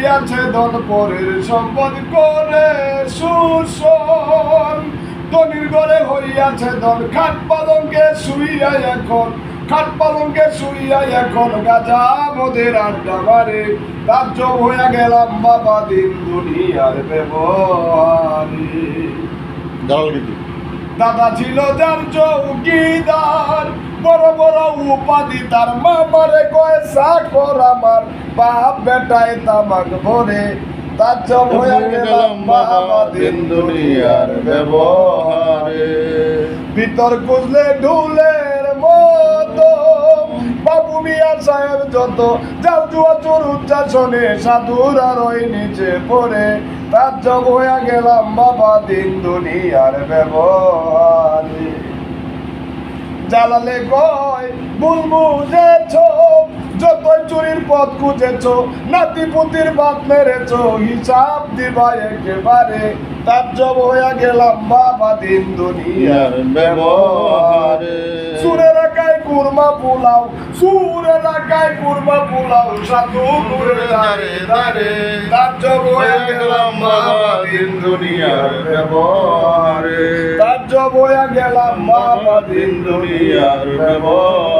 হইয়াছে ধন পরের সম্পদ করে শোষণ ধনির ঘরে হইয়াছে ধন খাট পালঙ্কে শুইয়া এখন খাট পালঙ্কে শুইয়া এখন গাজা মোদের আড্ডা মারে। রাজ্য হইয়া গেলাম বাবা দিন দুনিয়ার ব্যবহারে। দাদা ছিল যার চৌকিদার বড় বড় উপাধি তার মামারে কয় সাকর আমার বাপ বেটায় তামাক ভরে। তার জব হয়ে গেলাম বাবা দিন দুনিয়ার ব্যবহারে। ভিতর খুঁজলে ঢুলের মতো। বাবু মিয়া সাহেব যত যাও জুয়া চোর উচ্চাসনে সাধুর আর ওই নিচে পড়ে। তার জব হয়ে গেলাম বাবা দিন দুনিয়ার ব্যবহারে। জ্বালালে গয় ভুল বুঝেছ যতই চুরির পথ খুঁজেছ নাতি পুতির বাদ মেরেছ হিসাব দিবা একেবারে তার জব হয়ে গেলাম বাবা দিন দুনিয়ার ব্যবহারে। সুরে রাখায় কুরমা পোলাও সুরে রাখায় কুরমা পোলাও সাধু করে দাঁড়ে দাঁড়ে তার জব হয়ে গেলাম বাবা দিন দুনিয়ার ব্যবহারে। তার বয়া গেলাম বাবা দিন দুনিয়ার ব্যবহারে।